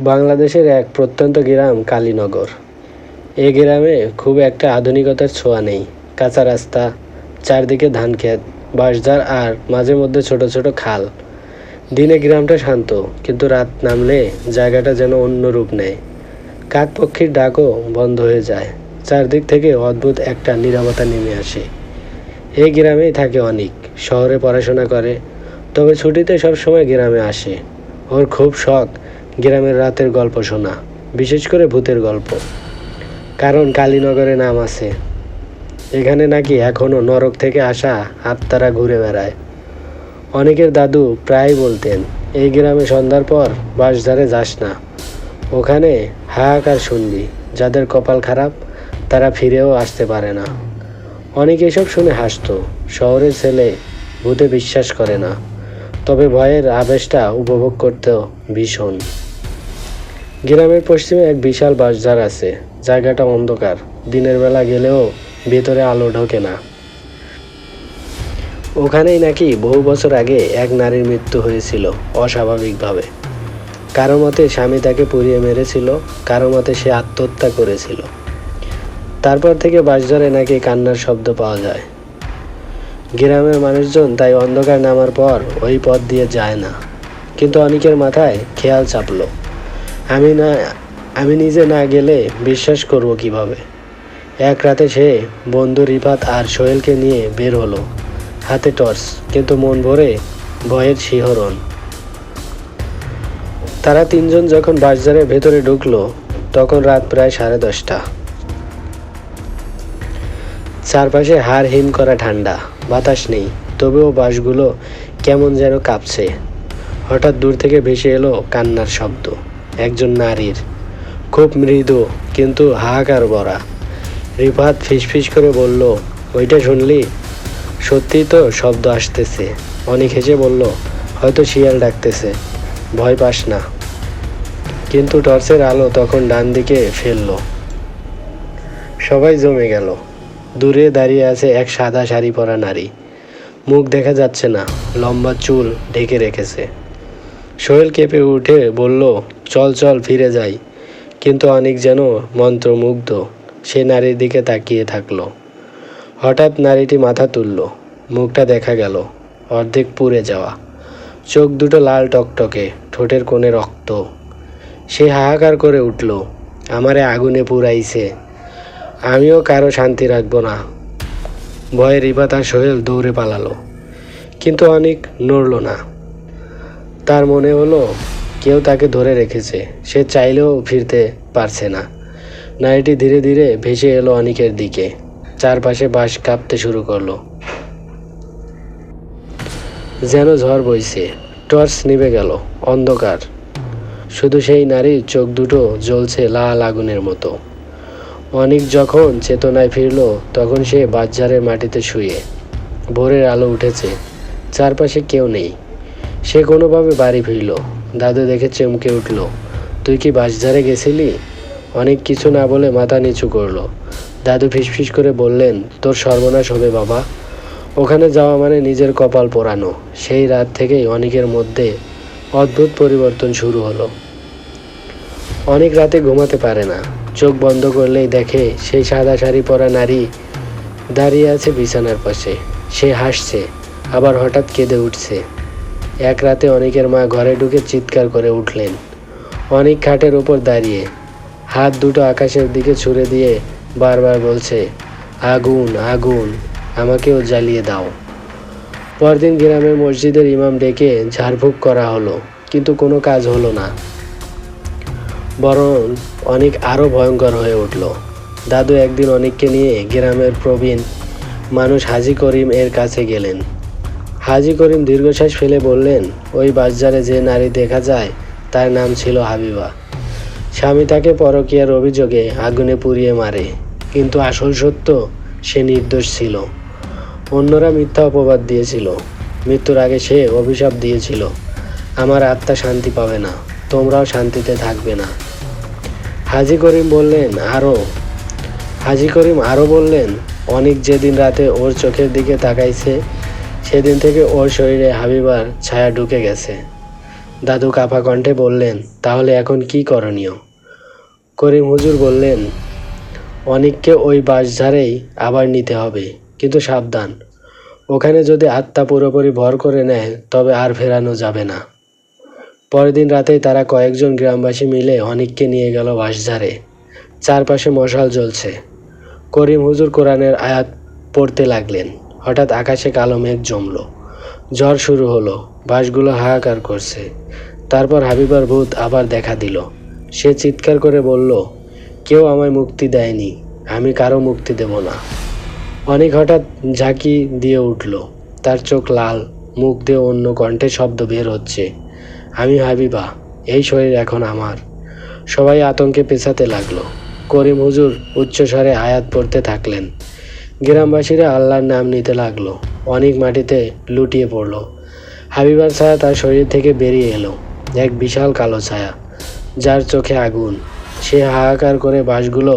বাংলাদেশের এক প্রত্যন্ত গ্রাম কালীনগর। এ গ্রামে খুব একটা আধুনিকতার ছোঁয়া নেই। কাঁচা রাস্তা, চারদিকে ধান ক্ষেত, বাঁশঝাড় আর মাঝে মধ্যে ছোট ছোট খাল। দিনে গ্রামটা শান্ত, কিন্তু রাত নামলে জায়গাটা যেন অন্য রূপ নেয়। কাক পক্ষীর ডাকও বন্ধ হয়ে যায়। চারদিক থেকে অদ্ভুত একটা নীরবতা নেমে আসে। এই গ্রামেই থাকে অনেক। শহরে পড়াশোনা করে, তবে ছুটিতে সবসময় গ্রামে আসে। ওর খুব শখ গ্রামের রাতের গল্প শোনা, বিশেষ করে ভূতের গল্প। কারণ কালীনগরে নাম আছে। এখানে নাকি এখনও নরক থেকে আসা আত্মারা ঘুরে বেড়ায়। অনেকের দাদু প্রায় বলতেন, এই গ্রামে সন্ধ্যার পর বাঁশধারে যাস না। ওখানে হাহাকার শুনবি। যাদের কপাল খারাপ, তারা ফিরেও আসতে পারে না। অনেকে এসব শুনে হাসতো, শহরের ছেলে ভূতে বিশ্বাস করে না। তবে ভয়ের আবেশটা উপভোগ করতেও ভীষণ। গ্রামের পশ্চিমে এক বিশাল বাঁশঝাড় আছে। জায়গাটা অন্ধকার। দিনের বেলা গেলেও ভেতরে আলো ঢোকে না। ওখানেই নাকি বহু বছর আগে এক নারীর মৃত্যু হয়েছিল, অস্বাভাবিকভাবে। কারও মতে স্বামী তাকে পুড়িয়ে মেরেছিল, কারও মতে সে আত্মহত্যা করেছিল। তারপর থেকে বাঁশঝাড়ে নাকি কান্নার শব্দ পাওয়া যায়। গ্রামের মানুষজন তাই অন্ধকার নামার পর ওই পথ দিয়ে যায় না। কিন্তু অনেকের মাথায় খেয়াল চাপলো। আমি না, আমি নিজে না গেলে বিশ্বাস করব কীভাবে? এক রাতে সে বন্ধু রিফাত আর সোহেলকে নিয়ে বের হলো, হাতে টর্চ, কিন্তু মন ভরে ভয়ের শিহরণ। তারা তিনজন যখন বাসজারের ভেতরে ঢুকলো, তখন রাত প্রায় সাড়ে দশটা। চারপাশে হাড় হিম করা ঠান্ডা, বাতাস নেই, তবেও বাসগুলো কেমন যেন কাঁপছে। হঠাৎ দূর থেকে ভেসে এলো কান্নার শব্দ। একজন নারীর। খুব মৃদু, কিন্তু হাহাকার ভরা। রিফাত ফিসফিস করে বলল, ওইটা শুনলি? সত্যি তো শব্দ আসতেছে। অনেক হেসে বলল, হয়তো শিয়াল ডাকতেছে। ভয় পাস না। কিন্তু টর্চের আলো তখন ডান দিকে ফেলল। সবাই জমে গেল। দূরে দাঁড়িয়ে আছে এক সাদা শাড়ি পরা নারী। মুখ দেখা যাচ্ছে না। লম্বা চুল ঢেকে রেখেছে। সোহেল কেঁপে উঠে বলল, চল চল, ফিরে যাই। কিন্তু অনেক যেন মন্ত্রমুগ্ধ। সে নারীর দিকে তাকিয়ে থাকল। হঠাৎ নারীটি মাথা তুলল। মুখটা দেখা গেল, অর্ধেক পুড়ে যাওয়া। চোখ দুটো লাল টকটকে, ঠোঁটের কোণে রক্ত। সে হাহাকার করে উঠল, আমারে আগুনে পুরাইছে আমিও কারও শান্তি রাখব না। ভয়ে রিপা তার সোহেল দৌড়ে পালালো। কিন্তু অনেক নড়ল না। তার মনে হলো কেউ তাকে ধরে রেখেছে। সে চাইলেও ফিরতে পারছে না। নারীটি ধীরে ধীরে ভেসে এলো অনিকের দিকে। চারপাশে বাঁশ কাঁপতে শুরু করল। যেন ঝড় বইছে। টর্চ নিভে গেল, অন্ধকার। শুধু সেই নারীর চোখ দুটো জ্বলছে লাল আগুনের মতো। অনেক যখন চেতনায় ফিরল, তখন সে বাজারের মাটিতে শুয়ে। ভোরের আলো উঠেছে। চারপাশে কেউ নেই। সে কোনোভাবে বাড়ি ফিরল। দাদু দেখে চমকে উঠল, তুই কি বাসঝারে গেছিলি? অনেক কিছু না বলে মাথা নিচু করল। দাদু ফিসফিস করে বললেন, তোর সর্বনাশ হবে বাবা। ওখানে যাওয়া মানে নিজের কপাল পোড়ানো। সেই রাত থেকেই অনেকের মধ্যে অদ্ভুত পরিবর্তন শুরু হলো। অনেক রাতে ঘুমাতে পারে না। চোখ বন্ধ করলেই দেখে সেই সাদা শাড়ি পরা নারী দাঁড়িয়ে আছে বিছানার পাশে। সে হাসছে, আবার হঠাৎ কেঁদে উঠছে। এক রাতে অনেকের মা ঘরে ঢুকে চিৎকার করে উঠলেন। অনেক খাটের ওপর দাঁড়িয়ে হাত দুটো আকাশের দিকে ছুড়ে দিয়ে বারবার বলছে, আগুন আগুন, আমাকেও জ্বালিয়ে দাও। পরদিন গ্রামের মসজিদের ইমাম ডেকে ঝাড়ফুঁক করা হলো, কিন্তু কোনো কাজ হলো না। বরং অনেক আরও ভয়ঙ্কর হয়ে উঠল। দাদু একদিন অনেককে নিয়ে গ্রামের প্রবীণ মানুষ হাজি করিম এর কাছে গেলেন। হাজি করিম দীর্ঘশ্বাস ফেলে বললেন, ওই বাজারে যে নারী দেখা যায়, তার নাম ছিল হাবিবা। স্বামী তাকে পরকীয়ার অভিযোগে আগুনে পুড়িয়ে মারে। কিন্তু আসল সত্য, সে নির্দোষ ছিল। অন্যরা মিথ্যা অপবাদ দিয়েছিল। মৃত্যুর আগে সে অভিশাপ দিয়েছিল। আমার আত্মা শান্তি পাবে না, তোমরাও শান্তিতে থাকবে না। হাজি করিম বললেন আরও হাজি করিম আরও বললেন, অনেক যেদিন রাতে ওর চোখের দিকে তাকাইছে সেদিন থেকে ওর শরীরে হাবিবার ছায়া ঢুকে গেছে। দাদু কাপা কণ্ঠে বললেন, তাহলে এখন কি করণীয়? করিম হুজুর বললেন, অনেককে ওই বাসঝাড়েই আবার নিতে হবে, কিন্তু সাবধান। ওখানে যদি আত্মা পুরোপুরি ভর করে নেয়, তবে আর ফেরানো যাবে না। পরের দিন রাতেই তারা কয়েকজন গ্রামবাসী মিলে অনেককে নিয়ে গেল বাসঝাড়ে চারপাশে মশাল জ্বলছে। করিম হুজুর কোরআনের আয়াত পড়তে লাগলেন। হঠাৎ আকাশে কালো মেঘ জমল। ঝড় শুরু হলো বাসগুলো হাহাকার করছে। তারপর হাবিবার ভূত আবার দেখা দিল। সে চিৎকার করে বলল, কেউ আমায় মুক্তি দেয়নি, আমি কারও মুক্তি দেব না। অনেক হঠাৎ ঝাঁকি দিয়ে উঠল। তার চোখ লাল, মুখ দিয়ে অন্য কণ্ঠে শব্দ বের হচ্ছে, আমি হাবিবা, এই শরীর এখন আমার। সবাই আতঙ্কে পেছাতে লাগল। করিম হুজুর উচ্চস্বরে আয়াত পড়তে থাকলেন। গ্রামবাসীরা আল্লাহর নাম নিতে লাগল, অনেক মাটিতে লুটিয়ে পড়ল। হাবিবার ছায়া তার শরীর থেকে বেরিয়ে এলো, এক বিশাল কালো ছায়া, যার চোখে আগুন। সে হাহাকার করে বাঁশগুলো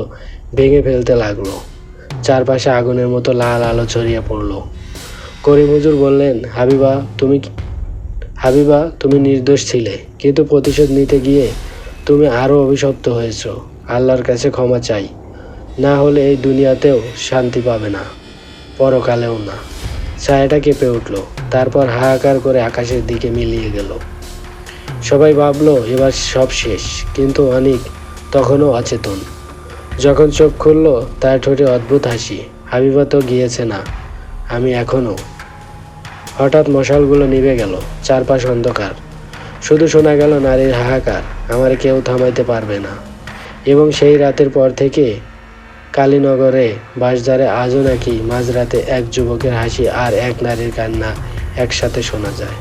ভেঙে ফেলতে লাগল। চারপাশে আগুনের মতো লাল আলো ছড়িয়ে পড়ল। করিম হুজুর বললেন, হাবিবা, তুমি হাবিবা, তুমি নির্দোষ ছিলে, কিন্তু প্রতিশোধ নিতে গিয়ে তুমি আরও অভিশপ্ত হয়েছো। আল্লাহর কাছে ক্ষমা চাই। না হলে এই দুনিয়াতেও শান্তি পাবে না, পরকালেও না। ছায়াটা কেঁপে উঠল, তারপর হাহাকার করে আকাশের দিকে মিলিয়ে গেল। সবাই ভাবলো, এবার সব শেষ, কিন্তু অনেক তখনও অচেতন। যখন চোখ খুললো, তার ঠোঁটে অদ্ভুত হাসি, হাবিবা তো গিয়েছে না, আমি এখনও। হঠাৎ মশালগুলো নিভে গেল, চারপাশ অন্ধকার। শুধু শোনা গেল নারীর হাহাকার, আমার কেউ থামাইতে পারবে না। এবং সেই রাতের পর থেকে কালীনগরে বাসধারে আজও নাকি মাঝরাতে এক যুবকের হাসি আর এক নারীর কান্না একসাথে শোনা যায়।